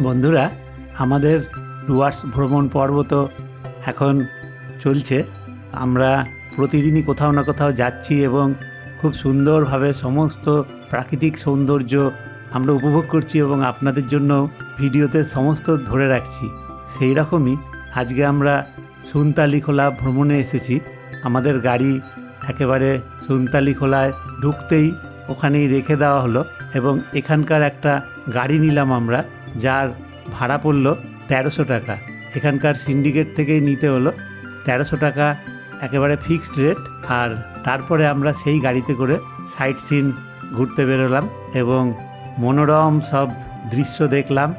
বন্ধুরা, আমাদের ডুয়ার্স ভ্রমণ পর্ব তো এখন চলছে। আমরা প্রতিদিনই কোথাও না কোথাও যাচ্ছি এবং খুব সুন্দরভাবে সমস্ত প্রাকৃতিক সৌন্দর্য আমরা উপভোগ করছি এবং আপনাদের জন্য ভিডিওতে সমস্ত ধরে রাখছি। সেই রকমই আজকে আমরা সুনতালি খোলা ভ্রমণে এসেছি। আমাদের গাড়ি একেবারে সুনতালি খোলায় ঢুকতেই ওখানেই রেখে দেওয়া হলো এবং এখানকার একটা গাড়ি নিলাম আমরা। যার ভাড়া পড়ল তেরোশো টাকা। এখানকার সিন্ডিকেট থেকেই নিতে হলো তেরোশো টাকা একেবারে ফিক্সড রেট। আর তারপরে আমরা সেই গাড়িতে করে সাইট সিন ঘুরতে বেরোলাম এবং মনোরম সব দৃশ্য দেখলাম।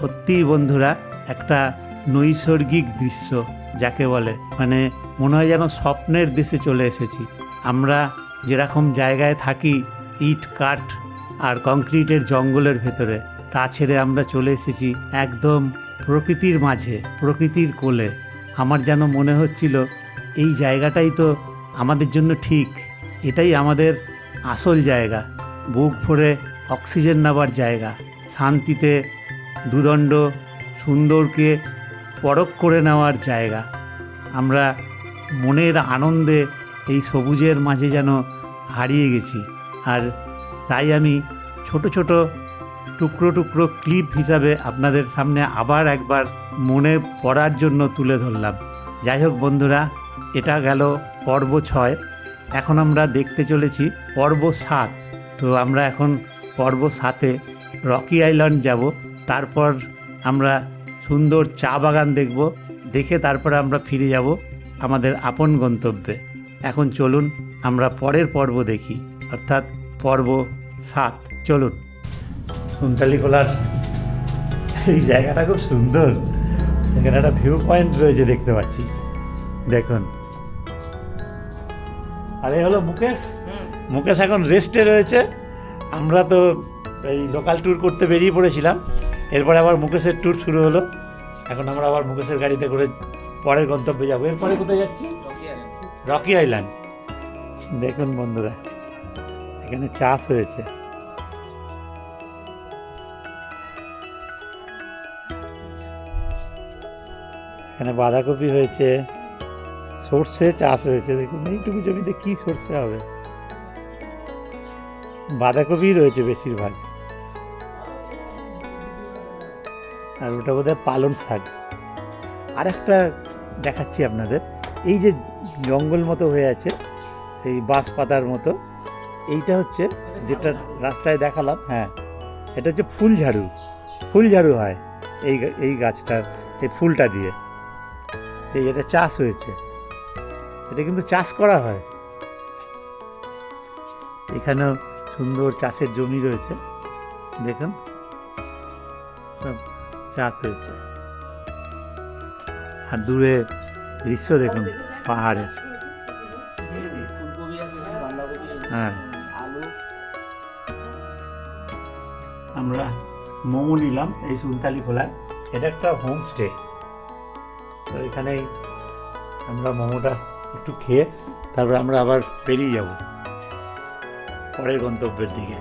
সত্যিই বন্ধুরা, একটা নৈসর্গিক দৃশ্য যাকে বলে। মানে মনে হয় যেন স্বপ্নের দেশে চলে এসেছি। আমরা যেরকম জায়গায় থাকি, ইট, কাঠ আর কংক্রিটের জঙ্গলের ভেতরে। তা ছেড়ে আমরা চলে এসেছি একদম প্রকৃতির মাঝে, প্রকৃতির কোলে। আমার যেন মনে হচ্ছিল, এই জায়গাটাই তো আমাদের জন্য ঠিক। এটাই আমাদের আসল জায়গা। বুক ভরে অক্সিজেন নেবার জায়গা। শান্তিতে, দুদণ্ড, সুন্দরকে পরখ করে নেওয়ার জায়গা। আমরা মনের আনন্দে এই সবুজের মাঝে যেন হারিয়ে গেছি। আর তাই আমি ছোট ছোট টুকরো টুকরো ক্লিপ হিসাবে আপনাদের সামনে আবার একবার মনে পড়ার জন্য তুলে ধরলাম। যাই হোক বন্ধুরা, এটা গেল পর্ব ছয়। এখন আমরা দেখতে চলেছি পর্ব সাত। তো আমরা এখন পর্ব সাতে রকি আইল্যান্ড যাব। তারপর আমরা সুন্দর চা বাগান দেখব। দেখে তারপরে আমরা ফিরে যাব আমাদের আপন গন্তব্যে। এখন চলুন আমরা পরের পর্ব দেখি, অর্থাৎ পর্ব সাত। চলুন। সুনতালি খোলার এই জায়গাটা খুব সুন্দর। এখানে একটা ভিউ পয়েন্ট রয়েছে দেখতে পাচ্ছি। দেখুন। আরে হলো মুকেশ। মুকেশ এখন রেস্টে রয়েছে। আমরা তো এই লোকাল ট্যুর করতে বেরিয়ে পড়েছিলাম। এরপরে আবার মুকেশের ট্যুর শুরু হলো। এখন আমরা আবার মুকেশের গাড়িতে করে পরের গন্তব্যে যাব। এরপরে কোথায় যাচ্ছি? রকি আইল্যান্ড দেখুন বন্ধুরা এখানে চাষ হয়েছে। এখানে বাঁধাকপি হয়েছে, সর্ষে চাষ হয়েছে, দেখুন, এইটুকু জমিতে কি সর্ষে হবে? বাঁধাকপি রয়েছে বেশিরভাগ। আর ওটা বোধহয় পালন শাক। আর একটা দেখাচ্ছি আপনাদের, এই যে জঙ্গল মতো হয়ে আছে, এই বাঁশ পাতার মতো, এইটা হচ্ছে যেটা রাস্তায় দেখালাম হ্যাঁ এটা হচ্ছে ফুল ঝাড়ু ফুল ঝাড়ু হয় এই এই গাছটার, এই ফুলটা দিয়ে। সেই এটা চাষ হয়েছে। এটা কিন্তু চাষ করা হয়। এখানেও সুন্দর চাষের জমি রয়েছে। দেখুন, সব চাষ হয়েছে। আর দূরে দৃশ্য দেখুন, পাহাড়ের। হ্যাঁ। আমরা মোমো নিলাম এই সুনতালি খোলায়। এটা একটা হোমস্টে। এখানেই আমরা মোমোটা একটু খেয়ে তারপর আমরা আবার বেরিয়ে যাব পরের গন্তব্যের দিকে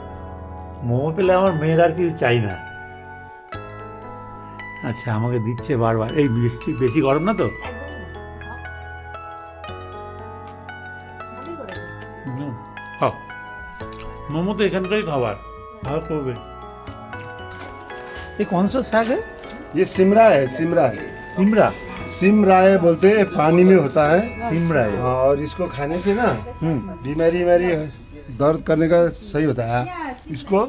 মোমো পেলে আমার মেয়ের আর কিছু চাই না আচ্ছা আমাকে দিচ্ছে বারবার এই বৃষ্টি বেশি গরম না তো হুম। খাও মোমো তো এখানকারই খাবার ভালো করবে ये कौन सा साग है ये सिमरा है सिमरा है सिमरा सिमरा है बोलते हैं पानी में होता है। सिमरा है हाँ, और इसको खाने से ना हम्म। बीमारी बीमारी दर्द करने का सही होता है। इसको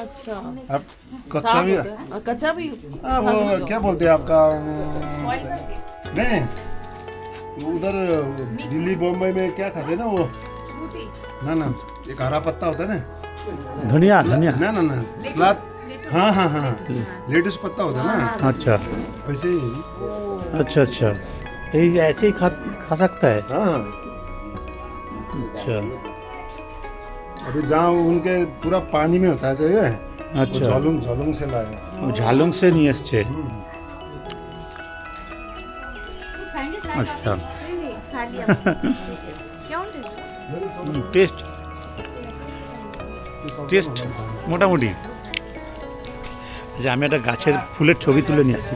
अच्छा। आप कच्चा भी। कच्चा भी हाँ वो क्या बोलते हैं आपका? नहीं उधर दिल्ली बम्बई में क्या खाते हैं ना वो? ना ना एक हरा पत्ता होता है ना। धनिया धनिया। ना ना ना सलाद। हाँ हाँ हाँ लेटस पत्ता होता है ना अच्छा वैसे ही अच्छा अच्छा ये ऐसे ही खा खा सकता है हाँ हाँ अच्छा अभी जहाँ उनके पूरा पानी में होता है तो ये अच्छा झलुंग झलुंग से लाया ও ঝালং সে নিয়ে এসছে আচ্ছা কেমন টেস্ট টেস্ট টেস্ট মোটামুটি যে আমি একটা গাছের ফুলের ছবি তুলে নিয়ে আসি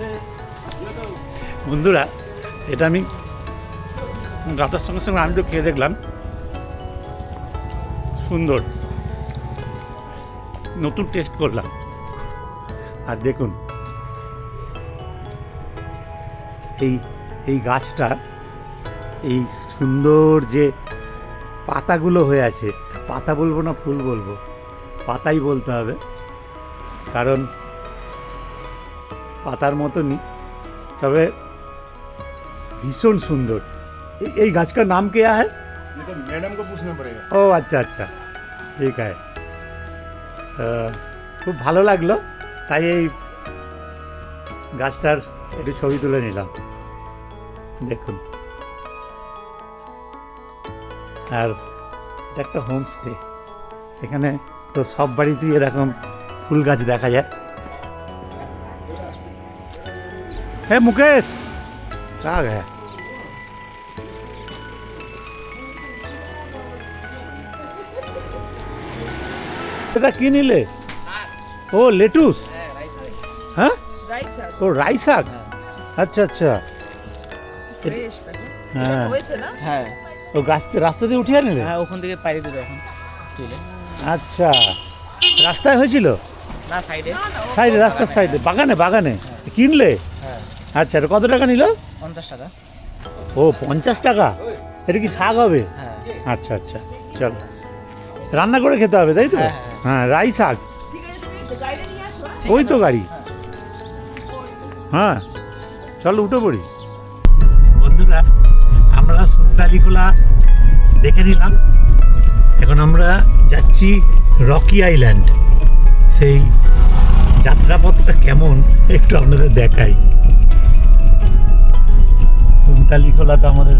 বন্ধুরা, এটা আমি গাছের সঙ্গে সঙ্গে আমি তো খেয়ে দেখলাম। সুন্দর। নতুন টেস্ট করলাম। আর দেখুন, এই এই গাছটা, এই সুন্দর যে পাতাগুলো হয়ে আছে, পাতা বলব না ফুল বলব, পাতাই বলতে হবে। কারণ পাতার মতনই তবে ভীষণ সুন্দর এই- এই গাছ का नाम क्या है ये तो मैडम को पूछना पड़ेगा ও আচ্ছা আচ্ছা ঠিক আছে আহ, খুব ভালো লাগলো তাই এই গাছটার একটু ছবি তুলে নিলাম দেখুন আর এটা একটা হোমস্টে এখানে তো সব বাড়িতেই এরকম ফুল গাছ দেখা যায় হ্যাঁ মুকেশ। কাক হ্যাঁ এটা কি নিলে? ও লেটুস? হ্যাঁ? ও রাই শাক? আচ্ছা আচ্ছা। হ্যাঁ। হ্যাঁ। ও গাছ রাস্তা দিয়ে উঠিয়ে নিলে হ্যাঁ ওখান থেকে পাড়ি দিল এখন। আচ্ছা। রাস্তায় হয়েছিল? না সাইডে। সাইডে রাস্তার সাইডে। বাগানে বাগানে। কিনলে? হ্যাঁ। আচ্ছা এটা কত টাকা নিল? পঞ্চাশ টাকা। ও পঞ্চাশ টাকা? এটা কি শাক হবে? হ্যাঁ। আচ্ছা আচ্ছা চল। রান্না করে খেতে হবে তাই তো? হ্যাঁ, হ্যাঁ। রাই শাক। হ্যাঁ? ওই তো গাড়ি। হ্যাঁ চল উঠে পড়ি। বন্ধুরা আমরা সুলতালিখোলা দেখে নিলাম। এখন আমরা যাচ্ছি রকি আইল্যান্ড। সেই যাত্রাপথটা কেমন একটু আপনাদের দেখাই। সুলতালিখোলা তো আমাদের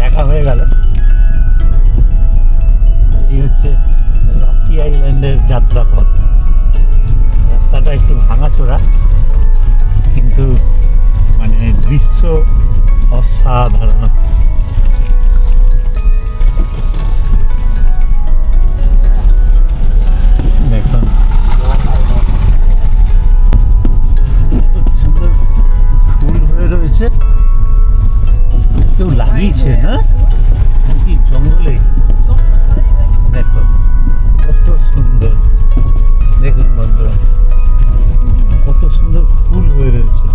দেখা হয়ে গেল। এই হচ্ছে রকি আইল্যান্ডের যাত্রাপথ। রাস্তাটা একটু ভাঙাচোরা, কিন্তু মানে দৃশ্য অসাধারণ। দেখুন। সুন্দর হয়ে রয়েছে। কেউ লাগিয়েছে, না? নাকি জঙ্গলে? দেখো, কত সুন্দর। দেখুন বন্ধুরা, কত সুন্দর ফুল হয়ে রয়েছে।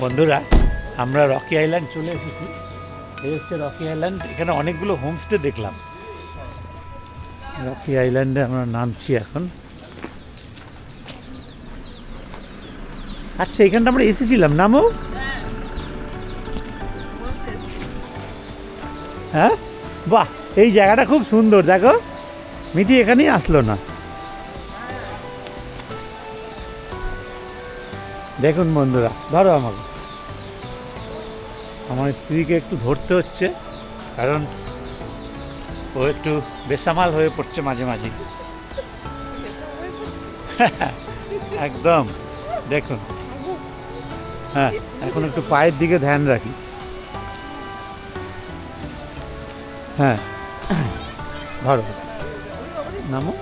বন্ধুরা, আমরা রকি আইল্যান্ড চলে এসেছি। এই হচ্ছে রকি আইল্যান্ড। এখানে অনেকগুলো হোমস্টে দেখলাম। রকি আইল্যান্ডে আমরা নামছি এখন। আচ্ছা এখানটা আমরা এসেছিলাম। নামো। হ্যাঁ? বাহ, এই জায়গাটা খুব সুন্দর। দেখো মিটি এখানেই আসলো না। দেখুন বন্ধুরা, ধরো আমাকে। আমার স্ত্রীকে একটু ধরতে হচ্ছে, কারণ ও একটু বেসামাল হয়ে পড়ছে মাঝে মাঝে। একদম, দেখুন। হ্যাঁ এখন একটু পায়ের দিকে ধ্যান রাখি। হ্যাঁ ধরো। নামো।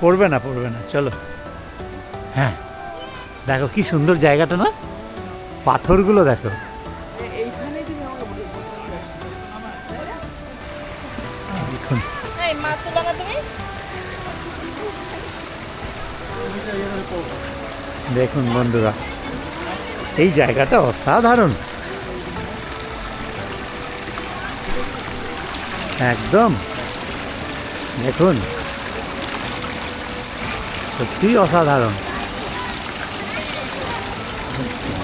পড়বে না পড়বে না, চলো। হ্যাঁ। দেখো কি সুন্দর জায়গাটা না? পাথরগুলো দেখো। দেখুন বন্ধুরা, এই জায়গাটা অসাধারণ। একদম। দেখুন সত্যি অসাধারণ।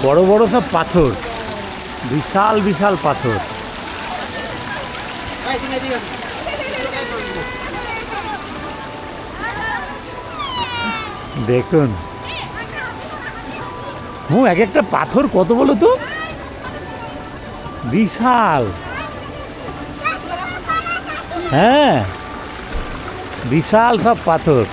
বড় বড় সব পাথর। বিশাল বিশাল পাথর। দেখুন। হু এক একটা পাথর কত বলো তো? বিশাল। হ্যাঁ বিশাল সব পাথর।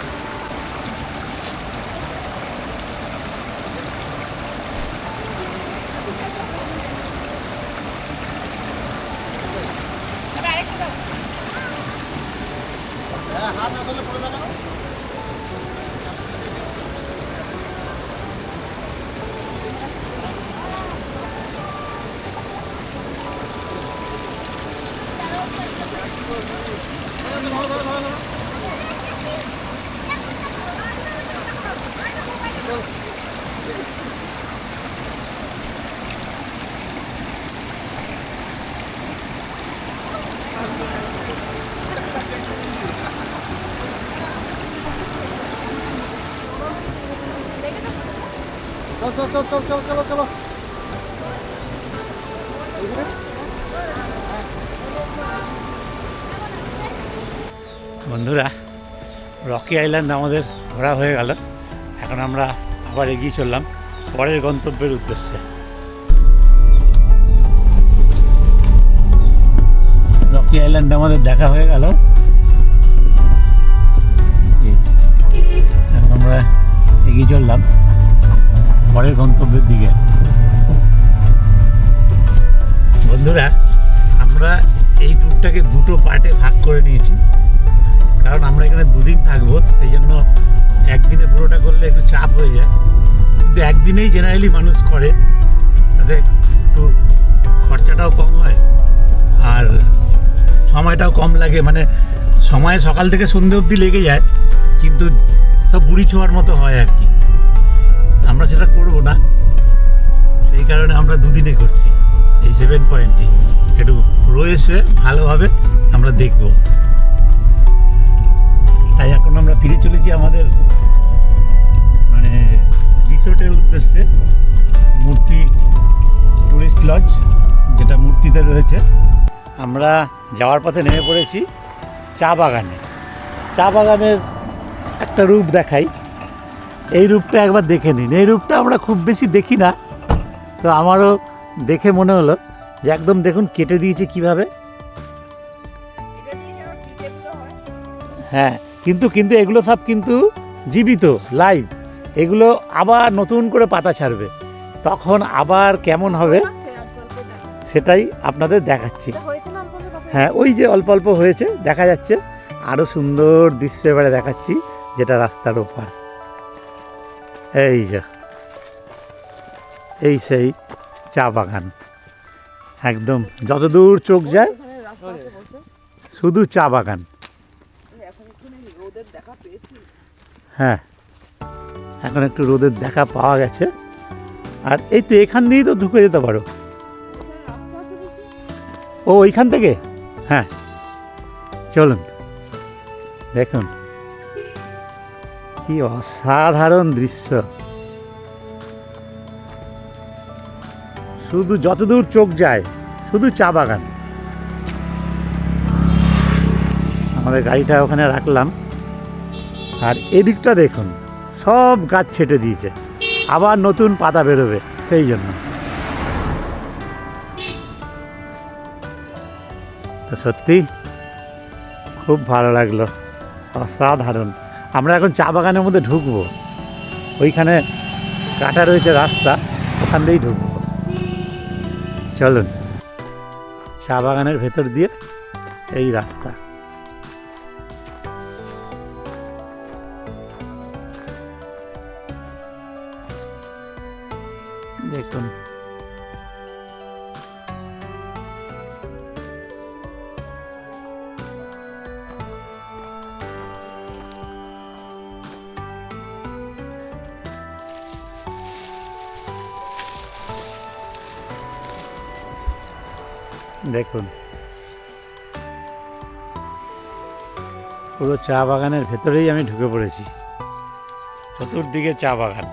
বন্ধুরা, রকি আইল্যান্ড আমাদের ঘোরা হয়ে গেল। এখন আমরা আবার এগিয়ে চললাম পরের গন্তব্যের উদ্দেশ্যে। রকি আইল্যান্ড আমাদের দেখা হয়ে গেল। এখন আমরা এগিয়ে চললাম। পরের গন্তব্যের দিকে। বন্ধুরা, আমরা এই ট্যুরটাকে দুটো পার্টে ভাগ করে নিয়েছি। কারণ আমরা এখানে দুদিন থাকব, সেই জন্য একদিনে পুরোটা করলে একটু চাপ হয়ে যায়। কিন্তু একদিনেই জেনারেলি মানুষ করে, তাদের একটু খরচাটাও কম হয়, আর সময়টাও কম লাগে। মানে সময় সকাল থেকে সন্ধে অবধি লেগে যায়, কিন্তু সব বুড়ি ছোঁয়ার মতো হয় আর কি। আমরা সেটা করব না, সেই কারণে আমরা দুদিনে করছি। এই সেভেন পয়েন্টটি একটু রয়েছে, ভালোভাবে আমরা দেখব। তাই এখন আমরা ফিরে চলেছি আমাদের মানে রিসোর্টের উদ্দেশ্যে, মূর্তি টুরিস্ট লজ, যেটা মূর্তিতে রয়েছে। আমরা যাওয়ার পথে নেমে পড়েছি চা বাগানে। চা বাগানের একটা রূপ দেখাই। এই রূপটা একবার দেখে নিন। এই রূপটা আমরা খুব বেশি দেখি না। তো আমারও দেখে মনে হলো যে একদম দেখুন কেটে দিয়েছে কীভাবে। হয়, কিন্তু কিন্তু এগুলো সব কিন্তু জীবিত লাইভ এগুলো আবার নতুন করে পাতা ছাড়বে। তখন আবার কেমন হবে। সেটাই আপনাদের দেখাচ্ছি? হ্যাঁ ওই যে অল্প অল্প হয়েছে, দেখা যাচ্ছে। আরও সুন্দর দৃশ্য এবারে দেখাচ্ছি, যেটা রাস্তার ওপার। এই যে এই সেই চা বাগান। একদম যতদূর চোখ যায় শুধু চা বাগান। পেয়েছি। হ্যাঁ এখন একটু রোদের দেখা পাওয়া গেছে। আর এই তো এখান দিয়েই তো ঢুকে যেতে পারো। ও ওইখান থেকে? হ্যাঁ চলুন। দেখুন কি অসাধারণ দৃশ্য। শুধু যতদূর চোখ যায়, শুধু চা বাগান। আমাদের গাড়িটা ওখানে রাখলাম। আর এদিকটা দেখুন, সব গাছ ছেটে দিয়েছে। আবার নতুন পাতা বেরোবে, সেই জন্য। তো সত্যি, খুব ভালো লাগল। অসাধারণ। আমরা এখন চা বাগানের মধ্যে ঢুকবো। ওইখানে কাটা রয়েছে রাস্তা, ওখান দিয়েই ঢুকবো। চলুন, চা বাগানের ভেতর দিয়ে এই রাস্তা। চা বাগানের ভেতরেই আমি ঢুকে পড়েছি। চতুর্দিকে চা বাগান,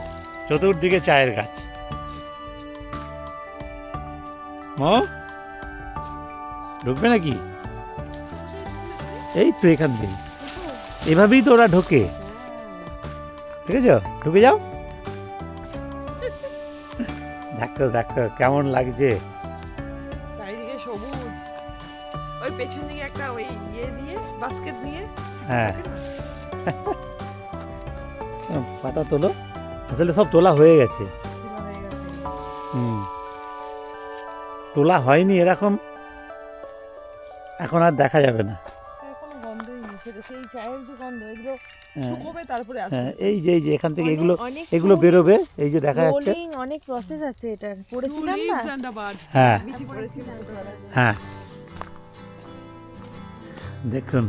চতুর্দিকে চায়ের গাছ। ঢুকবে নাকি? এই তো এখান থেকে এভাবেই তো ওরা ঢোকে। ঠিক আছে ঢুকে যাও। দেখো দেখো কেমন লাগছে? হ্যাঁ। পাতা তোলো। আসলে সব তোলা হয়ে গেছে। তোলা হয়ে গেছে। হুম। তোলা হয়নি এরকম। এখন আর দেখা যাবে না। হ্যাঁ, শুকোবে তারপরে হ্যাঁ এই যে এই যে এখান থেকে এগুলো এগুলো বেরোবে এই যে দেখা যাচ্ছে। অনেক প্রসেস আছে এটা। পড়েছিলাম না? হ্যাঁ। হ্যাঁ। দেখুন।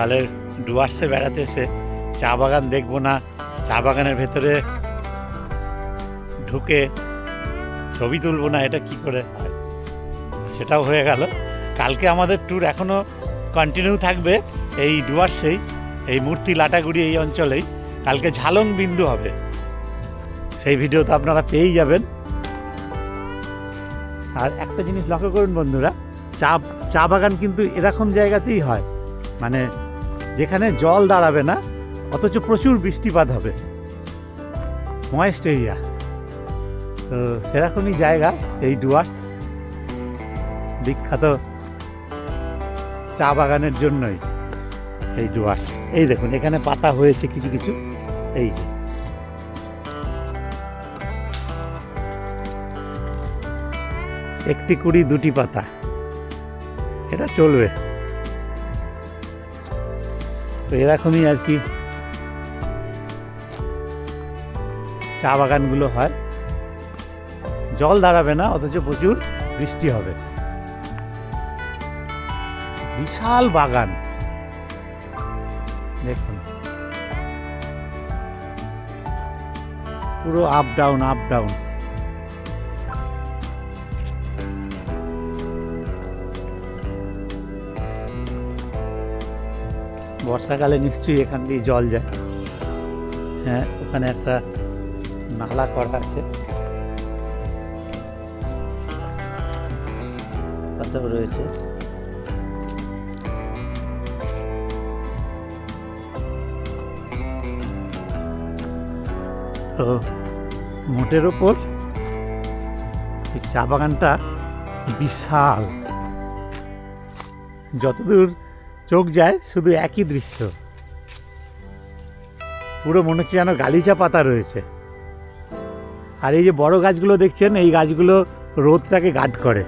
তাহলে ডুয়ার্সে বেড়াতে এসে চা বাগান দেখব না, চা বাগানের ভেতরে ঢুকে ছবি তুলবো না, এটা কি করে সেটাও হয়ে গেল। কালকে আমাদের ট্যুর এখনও কন্টিনিউ থাকবে এই ডুয়ার্সেই, এই মূর্তি লাটাগুড়ি এই অঞ্চলেই। কালকে ঝালং বিন্দু হবে। সেই ভিডিও তো আপনারা পেয়েই যাবেন। আর একটা জিনিস লক্ষ্য করুন বন্ধুরা, চা চা বাগান কিন্তু এরকম জায়গাতেই হয়। মানে যেখানে জল দাঁড়াবে না, অথচ প্রচুর বৃষ্টিপাত হবে। ময়েস্ট এরিয়া তো সেরকমই জায়গা এই ডুয়ার্স। বিখ্যাত চা বাগানের জন্যই এই ডুয়ার্স। এই দেখুন, এখানে পাতা হয়েছে কিছু কিছু। এই যে। একটি কুড়ি, দুটি পাতা। এটা চলবে। তো এরকমই আর কি চা বাগানগুলো হয়। জল দাঁড়াবে না, অথচ প্রচুর বৃষ্টি হবে। বিশাল বাগান। দেখুন। পুরো আপ ডাউন আপ ডাউন বর্ষাকালে নিশ্চয়ই এখান দিয়ে জল যায়। হ্যাঁ ওখানে একটা নালা করা আছে। রয়েছে। তো মোটের ওপর এই চা বাগানটা বিশাল। যতদূর চোখ যায়, শুধু একই দৃশ্য। পুরো মনে হচ্ছে যেন গালিচা পাতা রয়েছে। আর এই যে বড় গাছগুলো দেখছেন, এই গাছগুলো রোদটাকে গার্ড করে।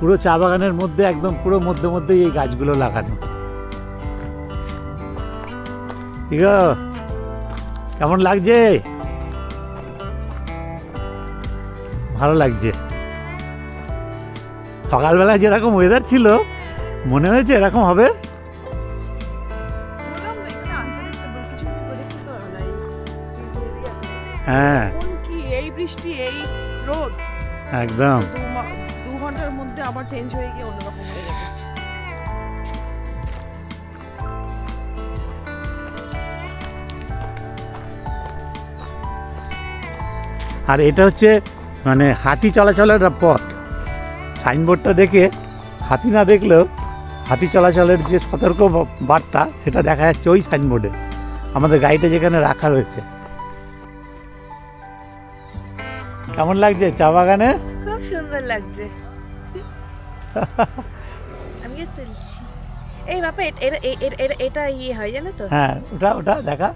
পুরো চা বাগানের মধ্যে, একদম পুরো মধ্যে মধ্যেই এই গাছগুলো লাগানো। কেমন লাগছে? ভালো লাগছে। সকালবেলা যেরকম ওয়েদার ছিল, মনে হয়েছে এরকম হবে। হ্যাঁ। এই বৃষ্টি এই রোদ একদম। দু ঘণ্টার মধ্যে আবার চেঞ্জ হয়ে গিয়ে অন্যরকম হয়ে আর এটা হচ্ছে মানে হাতি চলাচলের পথ। সাইনবোর্ডটা দেখে হাতি না দেখলেও হাতি চলাচলের যে সতর্ক বার্তা সেটা দেখা যাচ্ছে ওই সাইনবোর্ডে। আমাদের গাড়িটা যেখানে রাখা রয়েছে। কেমন লাগছে? চা বাগানে? খুব সুন্দর লাগছে। আমি তুলছি। এই বাপা এটা এটা- এটা এটা- এটা ইয়ে হয় জানো তো? হ্যাঁ ওটা ওটা দেখা।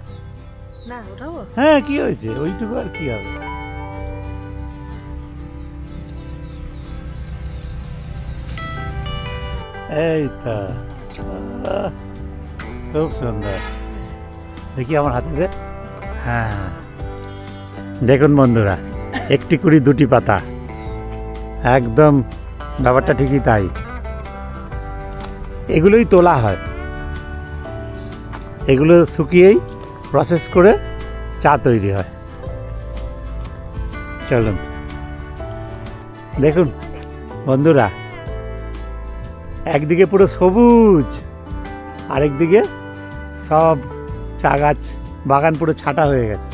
না ওটাও হ্যাঁ কি হয়েছে? ওইটুকু আর কি হবে? এই তো খুব সুন্দর। দেখি আমার হাতে দে। হ্যাঁ। দেখুন বন্ধুরা, একটি কুড়ি, দুটি পাতা। একদম, ব্যাপারটা ঠিকই তাই। এগুলোই তোলা হয়। এগুলো শুকিয়েই প্রসেস করে চা তৈরি হয়। চলুন। দেখুন, বন্ধুরা একদিকে পুরো সবুজ আরেকদিকে সব চা গাছ বাগান পুরো ছাটা হয়ে গেছে।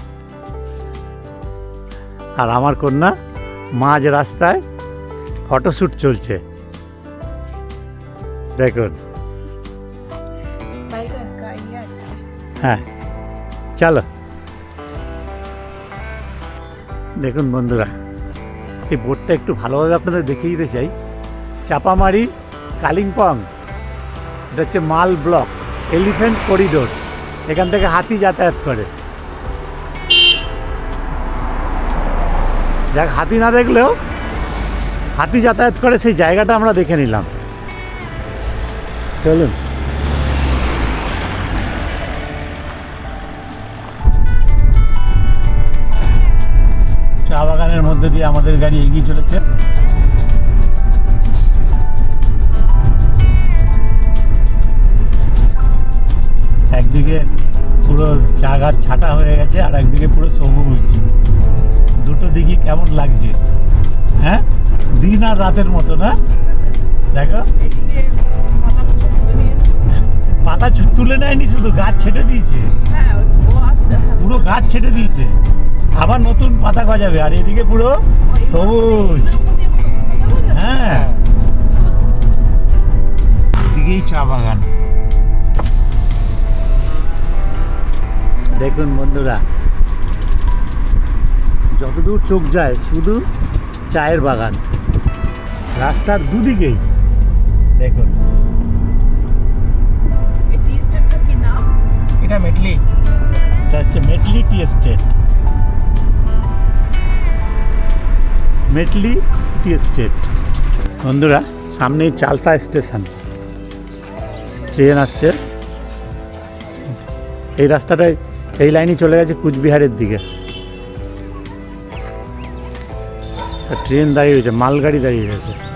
আর আমার কন্যা মাঝ রাস্তায় ফটোশ্যুট চলছে। দেখুন। হ্যাঁ চলো। দেখুন বন্ধুরা এই বোর্ডটা একটু ভালোভাবে আপনাদের দেখিয়ে দিতে চাই। চাপামারি কালিম্পং। এটা হচ্ছে মাল ব্লক, এলিফ্যান্ট করিডোর। এখান থেকে হাতি যাতায়াত করে। যাক, হাতি না দেখলেও হাতি যাতায়াত করে, সেই জায়গাটা আমরা দেখে নিলাম। চলুন। চা বাগানের মধ্যে দিয়ে আমাদের গাড়ি এগিয়ে চলেছে। একদিকে পুরো চা গাছ ছাটা হয়ে গেছে আর একদিকে পুরো সবুজ দুটো দিকই কেমন লাগছে? হ্যাঁ? দিন আর রাতের মতো না? দেখো। পাতা তুলে নেয়নি শুধু, গাছ ছেটে দিয়েছে। পুরো গাছ ছেটে দিয়েছে। আবার নতুন পাতা গজাবে, আর এদিকে পুরো সবুজ। হ্যাঁ। দিকেই চা বাগান। দেখুন বন্ধুরা যতদূর চোখ যায় শুধু চায়ের বাগান রাস্তার দুদিকেই। দেখুন। এটা মেটলি। এটা হচ্ছে Metli tea estate Metli tea estate বন্ধুরা সামনেই চালসা স্টেশন। ট্রেন আসছে। এই রাস্তাটায় এই লাইনই চলে গেছে কুচবিহারের দিকে। ট্রেন দাঁড়িয়ে রয়েছে মালগাড়ি দাঁড়িয়ে রয়েছে।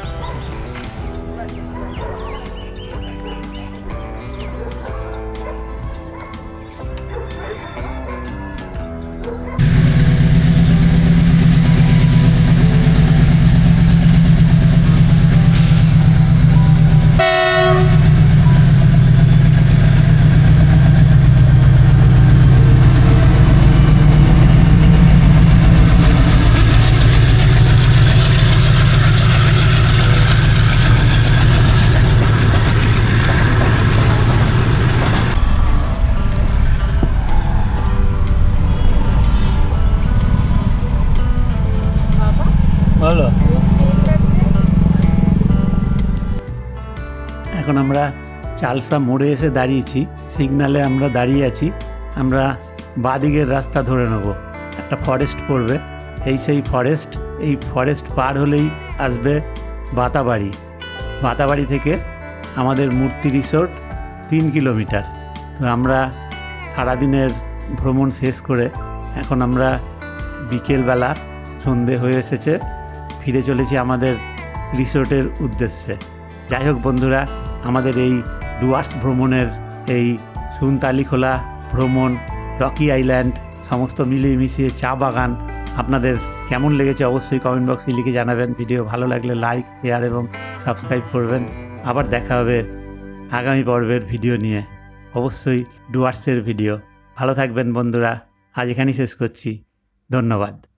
চালসা মোড়ে এসে দাঁড়িয়েছি। সিগনালে আমরা দাঁড়িয়ে আছি। আমরা বাদিকের রাস্তা ধরে নেব। একটা ফরেস্ট পড়বে। এই সেই ফরেস্ট এই ফরেস্ট পার হলেই আসবে বাতাবাড়ি। বাতাবাড়ি থেকে আমাদের মূর্তি রিসোর্ট তিন কিলোমিটার। তো আমরা সারাদিনের ভ্রমণ শেষ করে এখন আমরা বিকেলবেলা সন্ধে হয়ে এসেছে। ফিরে চলেছি আমাদের রিসোর্টের উদ্দেশ্যে। যাই হোক বন্ধুরা, আমাদের এই ডুয়ার্স ভ্রমণের এই সুনতালিখোলা ভ্রমণ, রকি আইল্যান্ড, সমস্ত মিলিয়ে মিশিয়ে চা বাগান, আপনাদের কেমন লেগেছে অবশ্যই কমেন্ট বক্সে লিখে জানাবেন। ভিডিও ভালো লাগলে লাইক, শেয়ার এবং সাবস্ক্রাইব করবেন। আবার দেখা হবে আগামী পর্বের ভিডিও নিয়ে। অবশ্যই ডুয়ার্সের ভিডিও। ভালো থাকবেন বন্ধুরা। আজ এখানেই শেষ করছি। ধন্যবাদ।